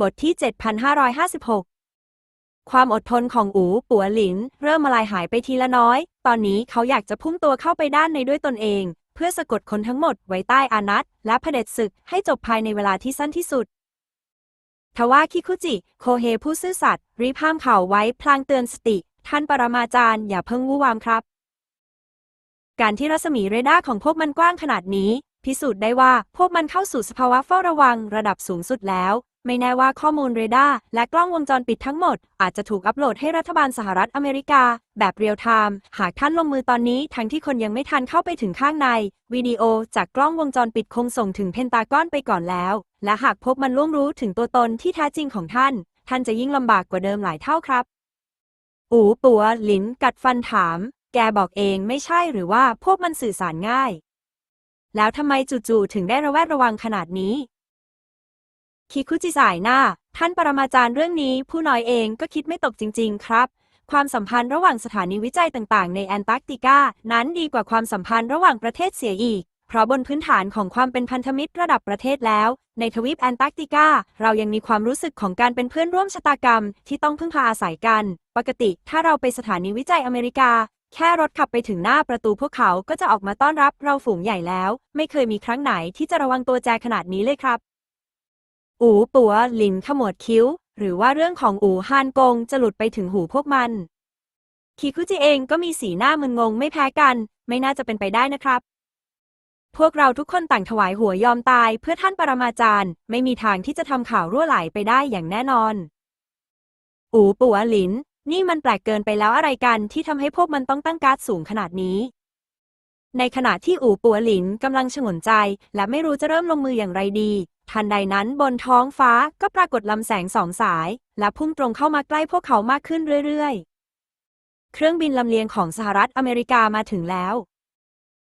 บทที่ 7556 ความอดทนของอูปัวหลิน เริ่มมาลายหายไปทีละน้อย ตอนนี้เขาอยากจะพุ่งตัวเข้าไปด้านในด้วยตนเอง เพื่อสะกดคนทั้งหมดไว้ใต้อานัตและเผด็จศึกให้จบภายในเวลาที่สั้นที่สุดทว่าคิคุจิ โคเฮผู้ซื่อสัตย์รีบห้ามเขาไว้พลางเตือนสติ ท่านปรมาจารย์อย่าเพิ่งวู่วามครับ การที่รัศมีเรดาร์ของพวกมันกว้างขนาดนี้ พิสูจน์ได้ว่าพวกมันเข้าสู่สภาวะเฝ้าระวังระดับสูงสุดแล้ว ไม่แน่ว่าข้อมูลเรดาร์และกล้องวงจรปิดทั้งหมด อาจจะถูกอัปโหลดให้รัฐบาลสหรัฐอเมริกา แบบเรียลไทม์หากท่านลงมือตอนนี้ทั้งที่คนยังไม่ทันเข้าไปถึงข้างใน วิดีโอจากกล้องวงจรปิดคงส่งถึงเพนตากอนไปก่อนแล้ว และหากพบมันล่วงรู้ถึงตัวตนที่แท้จริงของท่าน ท่านจะยิ่งลำบากกว่าเดิมหลายเท่าครับ อูปัวหลินกัดฟันถาม แกบอกเองไม่ใช่หรือว่าพวกมันสื่อสารง่าย แล้วทำไมจู่ๆถึงได้ระแวดระวังขนาดนี้ คิคุจิสายหน้า ท่านปรมาจารย์เรื่องนี้ ผู้น้อยเองก็คิดไม่ตกจริง ๆ ครับ ความสัมพันธ์ระหว่างสถานีวิจัยต่างๆ ในแอนตาร์กติกา นั้นดีกว่าความสัมพันธ์ระหว่างประเทศเสียอีก เพราะบนพื้นฐานของความเป็นพันธมิตรระดับประเทศแล้ว ในทวีปแอนตาร์กติกา เรายังมีความรู้สึกของการเป็นเพื่อนร่วมชะตากรรม ที่ต้องพึ่งพาอาศัยกัน ปกติถ้าเราไปสถานีวิจัยอเมริกา แค่รถขับไปถึงหน้าประตูพวกเขาก็จะออกมาต้อนรับเราฝูงใหญ่แล้ว ไม่เคยมีครั้งไหนที่จะระวังตัวแจขนาดนี้เลยครับ อูปัวหลินขมวดคิ้ว หรือว่าเรื่องของอูฮานกงจะหลุดไปถึงหูพวกมันคิคุจิเองก็มีสีหน้ามึนงงไม่แพ้กัน ไม่น่าจะเป็นไปได้นะครับ พวกเราทุกคนต่างถวายหัวยอมตายเพื่อท่านปรมาจารย์ ไม่มีทางที่จะทำข่าวรั่วไหลไปได้อย่างแน่นอน อูปัวหลิน นี่มันแปลกเกินไปแล้วอะไรกันที่ทำให้พวกมันต้องตั้งการ์ดสูงขนาดนี้ ในขณะที่อูปัวหลินกำลังฉงนใจ และไม่รู้จะเริ่มลงมืออย่างไรดี ทันใดนั้นบนท้องฟ้าก็ปรากฏลำแสงสองสาย และพุ่งตรงเข้ามาใกล้พวกเขามากขึ้นเรื่อยๆ เครื่องบินลำเลียงของสหรัฐอเมริกามาถึงแล้ว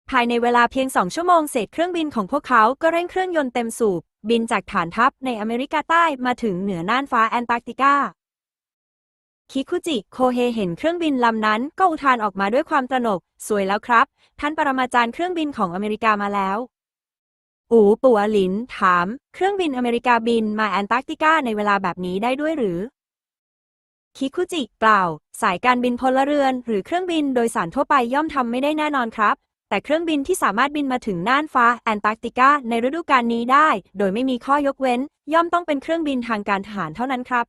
ภายในเวลาเพียงสองชั่วโมงเศษเครื่องบินของพวกเขาก็เร่งเครื่องยนต์เต็มสูบ บินจากฐานทัพในอเมริกาใต้มาถึงเหนือน่านฟ้าแอนตาร์กติกาคิคุจิ โคเฮเห็นเครื่องบินลำนั้นก็อุทานออกมาด้วยความตระหนก สวยแล้วครับ ท่านปรมาจารย์เครื่องบินของอเมริกามาแล้ว อูปัวหลินถาม เครื่องบินอเมริกาบินมาแอนตาร์กติกาในเวลาแบบนี้ได้ด้วยหรือ คิคุจิกล่าว สายการบินพลเรือน หรือเครื่องบินโดยสารทั่วไปย่อมทำไม่ได้แน่นอนครับ แต่เครื่องบินที่สามารถบินมาถึงน่านฟ้าแอนตาร์กติกาในฤดูกาลนี้ได้ โดยไม่มีข้อยกเว้น ย่อมต้องเป็นเครื่องบินทางการทหารเท่านั้นครับ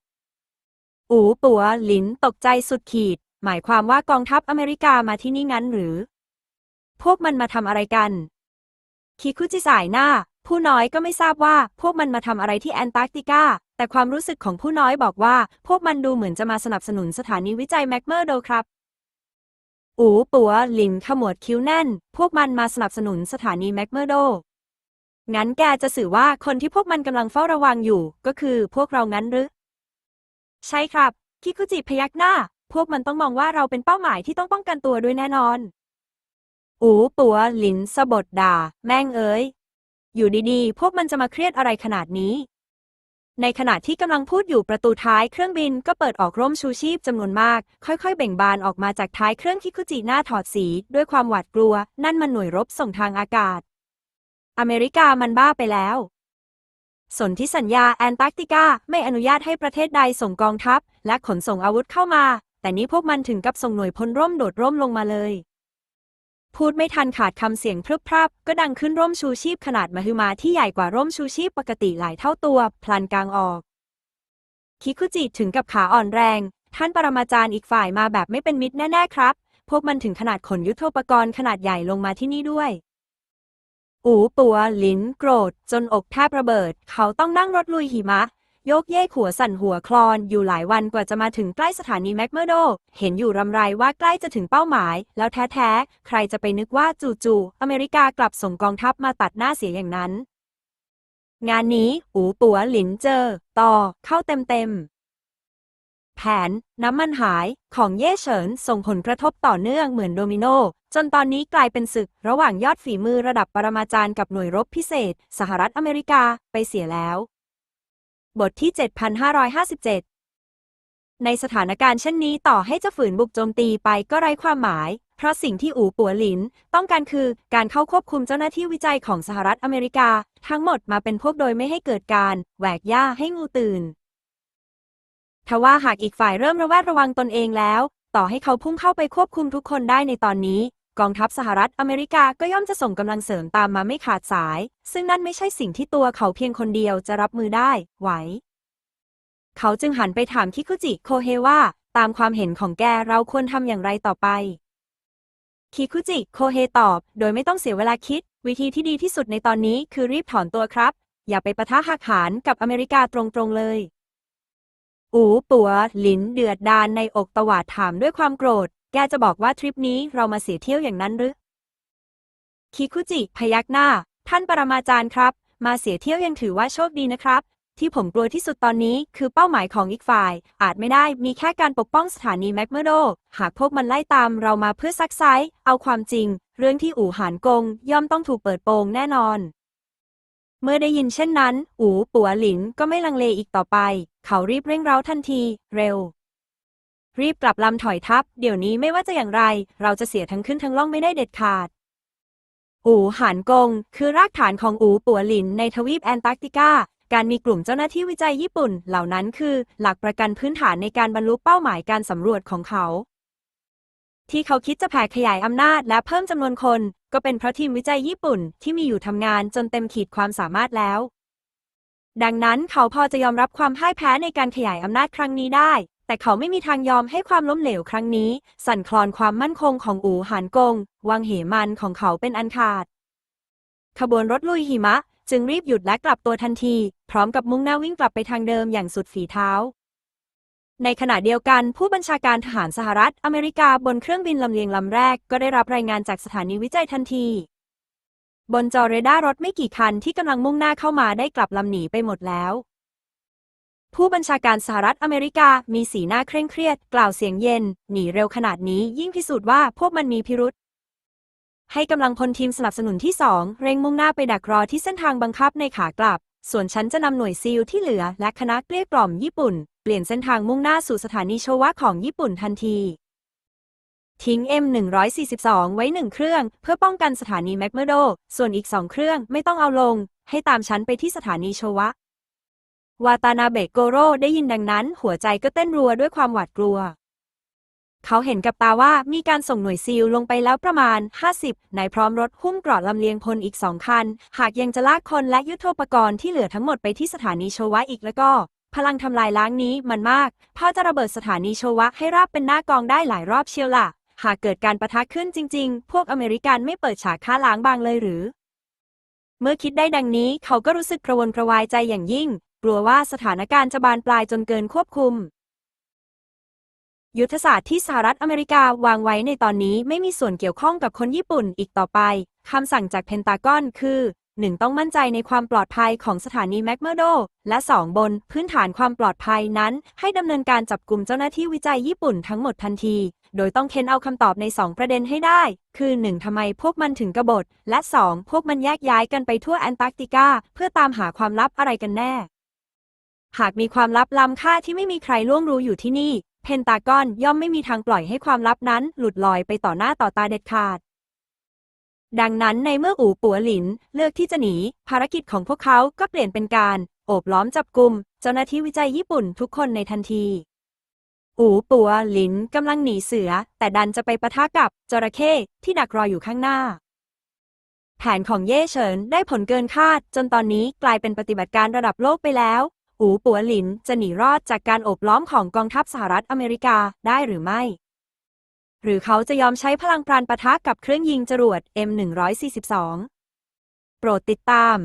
อูปัวหลินตกใจสุดขีด หมายความว่ากองทัพอเมริกามาที่นี่งั้นหรือ พวกมันมาทำอะไรกัน คิคุจิสายหน้า ผู้น้อยก็ไม่ทราบว่าพวกมันมาทำอะไรที่แอนตาร์กติกา แต่ความรู้สึกของผู้น้อยบอกว่า พวกมันดูเหมือนจะมาสนับสนุนสถานีวิจัยแมกเมอร์โดครับ อูปัว หลินขมวดคิ้วแน่น พวกมันมาสนับสนุนสถานีแมกเมอร์โด งั้นแกจะสื่อว่าคนที่พวกมันกำลังเฝ้าระวังอยู่ ก็คือพวกเรางั้นหรือ ใช่ครับ คิคุจิพยักหน้า พวกมันต้องมองว่าเราเป็นเป้าหมายที่ต้องป้องกันตัวด้วยแน่นอน อูปัวหลินสะบดด่า แม่งเอ้ย อยู่ดีๆ พวกมันจะมาเครียดอะไรขนาดนี้ ในขณะที่กำลังพูดอยู่ประตูท้ายเครื่องบินก็เปิดออกร่มชูชีพจำนวนมาก ค่อยๆ เบ่งบานออกมาจากท้ายเครื่องคิคุจิหน้าถอดสี ด้วยความหวาดกลัว นั่นมันหน่วยรบส่งทางอากาศ อเมริกามันบ้าไปแล้วสนธิสัญญาแอนตาร์กติกาไม่อนุญาตให้ประเทศใดส่งกองทัพ และขนส่งอาวุธเข้ามา แต่นี้พวกมันถึงกับส่งหน่วยพลร่มโดดร่มลงมาเลย พูดไม่ทันขาดคำเสียงพรึบพรับก็ดังขึ้นร่มชูชีพขนาดมหึมาที่ใหญ่กว่าร่มชูชีพปกติหลายเท่าตัว พลันกลางออก คิคุจิถึงกับขาอ่อนแรง ท่านปรมาจารย์อีกฝ่ายมาแบบไม่เป็นมิตรแน่ ๆ ครับ พวกมันถึงขนาดขนยุทโธปกรณ์ขนาดใหญ่ลงมาที่นี่ด้วย อูปัว ลิ้น โกรธ จนอกแทบระเบิด เขาต้องนั่งรถลุยหิมะ โยกเยกหัวสั่นหัวคลอนอยู่หลายวันกว่าจะมาถึงใกล้สถานีแมกเมอร์โด เห็นอยู่รำไรว่าใกล้จะถึงเป้าหมาย แล้วแท้ๆ ใครจะไปนึกว่าจู่ๆอเมริกากลับส่งกองทัพมาตัดหน้าเสียอย่างนั้น งานนี้อูปัวหลินเจอ ต่อ เข้าเต็มๆแผน น้ำมันหายของเย่เฉินส่งผลกระทบต่อเนื่องเหมือนโดมิโน จนตอนนี้กลายเป็นศึก ระหว่างยอดฝีมือระดับปรมาจารย์กับหน่วยรบพิเศษ สหรัฐอเมริกาไปเสียแล้ว บทที่ 7557 ในสถานการณ์เช่นนี้ต่อให้จะฝืนบุกโจมตีไปก็ไร้ความหมาย เพราะสิ่งที่อูปัวหลิน ต้องการคือการเข้าควบคุมเจ้าหน้าที่วิจัยของสหรัฐอเมริกา ทั้งหมดมาเป็นพวกโดยไม่ให้เกิดการแหวกย่าให้งูตื่น ทว่าหากอีกฝ่ายเริ่มระแวดระวังตนเองแล้ว ต่อให้เขาพุ่งเข้าไปควบคุมทุกคนได้ในตอนนี้ กองทัพสหรัฐอเมริกาก็ย่อมจะส่งกำลังเสริมตามมาไม่ขาดสาย ซึ่งนั่นไม่ใช่สิ่งที่ตัวเขาเพียงคนเดียวจะรับมือได้ ไหว เขาจึงหันไปถามคิคุจิโคเฮว่า ตามความเห็นของแกเราควรทำอย่างไรต่อไปคิคุจิโคเฮตอบ โดยไม่ต้องเสียเวลาคิด วิธีที่ดีที่สุดในตอนนี้คือรีบถอนตัวครับ อย่าไปประทะหักหานกับอเมริกาตรงๆเลย อูปัว หลินเดือดดานในอกตวาดถามด้วยความโกรธ แกจะบอกว่าทริปนี้เรามาเสียเที่ยวอย่างนั้นหรือ คิคุจิ พยักหน้า ท่านปรมาจารย์ครับ มาเสียเที่ยวยังถือว่าโชคดีนะครับ ที่ผมกลัวที่สุดตอนนี้คือเป้าหมายของอีกฝ่าย อาจไม่ได้มีแค่การปกป้องสถานีแมกเมโด หากพวกมันไล่ตามเรามาเพื่อซักไซส์เอาความจริง เรื่องที่อู่หานกง ย่อมต้องถูกเปิดโปงแน่นอน เมื่อได้ยินเช่นนั้น อูปัวหลินก็ไม่ลังเลอีกต่อไป เขารีบเร่งเร้าทันที เร็ว รีบกลับลำถอยทัพ เดี๋ยวนี้ไม่ว่าจะอย่างไร เราจะเสียทั้งขึ้นทั้งล่องไม่ได้เด็ดขาด อู่หานกง คือรากฐานของอูปัวหลินในทวีปแอนตาร์กติกา การมีกลุ่มเจ้าหน้าที่วิจัยญี่ปุ่น เหล่านั้นคือ หลักประกันพื้นฐานในการบรรลุเป้าหมายการสำรวจของเขา ที่เขาคิดจะแผ่ขยายอำนาจและเพิ่มจำนวนคน ก็เป็นเพราะทีมวิจัยญี่ปุ่น ที่มีอยู่ทำงานจนเต็มขีดความสามารถแล้วดังนั้นเขาพอจะยอมรับความพ่ายแพ้ในการขยายอำนาจครั้งนี้ได้ แต่เขาไม่มีทางยอมให้ความล้มเหลวครั้งนี้ สั่นคลอนความมั่นคงของอู่หานกง วังเหมันของเขาเป็นอันขาด ขบวนรถลุยหิมะ จึงรีบหยุดและกลับตัวทันที พร้อมกับมุ่งหน้าวิ่งกลับไปทางเดิมอย่างสุดฝีเท้า ในขณะเดียวกันผู้บัญชาการทหารสหรัฐอเมริกาบนเครื่องบินลำเลียงลำแรก ก็ได้รับรายงานจากสถานีวิจัยทันที บนจอเรดาร์รถไม่กี่คันที่กำลังมุ่งหน้าเข้ามาได้กลับลำหนีไปหมดแล้ว ผู้บัญชาการสหรัฐอเมริกามีสีหน้าเคร่งเครียด กล่าวเสียงเย็น หนีเร็วขนาดนี้ยิ่งพิสูจน์ว่าพวกมันมีพิรุษให้กำลังพลทีมสนับสนุนที่ 2 เร่งมุ่งหน้าไปดักรอที่เส้นทางบังคับในขากลับ ส่วนฉันจะนำหน่วยซีลที่เหลือ และคณะเกลี้ยกล่อมญี่ปุ่น เปลี่ยนเส้นทางมุ่งหน้าสู่สถานีโชวะของญี่ปุ่นทันที ทิ้ง M142 ไว้หนึ่งเครื่อง เพื่อป้องกันสถานีแมกเมโด ส่วนอีกสองเครื่องไม่ต้องเอาลง ให้ตามฉันไปที่สถานีโชวะ วาตานาเบะโกโร่ได้ยินดังนั้น หัวใจก็เต้นรัวด้วยความหวาดกลัว เขาเห็นกับตาว่ามีการส่งหน่วยซีลลงไปแล้วประมาณ 50ในพร้อมรถหุ้มเกราะลำเลียงพลอีกสองคัน หากยังจะลากคนและยุทโธปกรณ์ที่เหลือทั้งหมดไปที่สถานีโชวะอีกแล้วก็ พลังทำลายล้างนี้มันมากพอจะระเบิดสถานีโชวะให้ราบเป็นหน้ากองได้หลายรอบเชียวล่ะ หากเกิดการประทะขึ้นจริง ๆ พวกอเมริกันไม่เปิดฉากฆ่าล้างบางเลยหรือเมื่อคิดได้ดังนี้เขาก็รู้สึกกระวนกระวายใจอย่างยิ่ง กลัวว่าสถานการณ์จะบานปลายจนเกินควบคุม ยุทธศาสตร์ที่สหรัฐอเมริกาวางไว้ในตอนนี้ไม่มีส่วนเกี่ยวข้องกับคนญี่ปุ่นอีกต่อไปคำสั่งจากเพนตากอนคือ 1. ต้องมั่นใจในความปลอดภัยของสถานีแมกเมโด และ 2. บนพื้นฐานความปลอดภัยนั้น ให้ดำเนินการจับกลุ่มเจ้าหน้าที่วิจัยญี่ปุ่นทั้งหมดทันที โดยต้องเค้นเอาคำตอบใน 2 ประเด็นให้ได้ คือ 1. ทำไมพวกมันถึงกบฏ และ 2. พวกมันแยกย้ายกันไปทั่วแอนตาร์กติกา เพื่อตามหาความลับอะไรกันแน่ หากมีความลับล้ำค่าที่ไม่มีใครล่วงรู้อยู่ที่นี่ เพนตากอนย่อมไม่มีทางปล่อยให้ความลับนั้นหลุดลอยไปต่อหน้าต่อตาเด็ดขาด ดังนั้นในเมื่ออู่ปัวหลินเลือกที่จะหนี ภารกิจของพวกเขาก็เปลี่ยนเป็นการโอบล้อมจับกลุ่มเจ้าหน้าที่วิจัยญี่ปุ่นทุกคนในทันที อู่ปัวหลินกำลังหนีเสือ แต่ดันจะไปปะทะกับจระเข้ที่ดักรออยู่ข้างหน้าแผนของเย่เฉินได้ผลเกินคาด จนตอนนี้กลายเป็นปฏิบัติการระดับโลกไปแล้ว หูปัวหลินจะหนีรอดจากการโอบล้อมของกองทัพสหรัฐอเมริกาได้หรือไม่ หรือเขาจะยอมใช้พลังปราณปะทะกับเครื่องยิงจรวด M142 โปรดติดตาม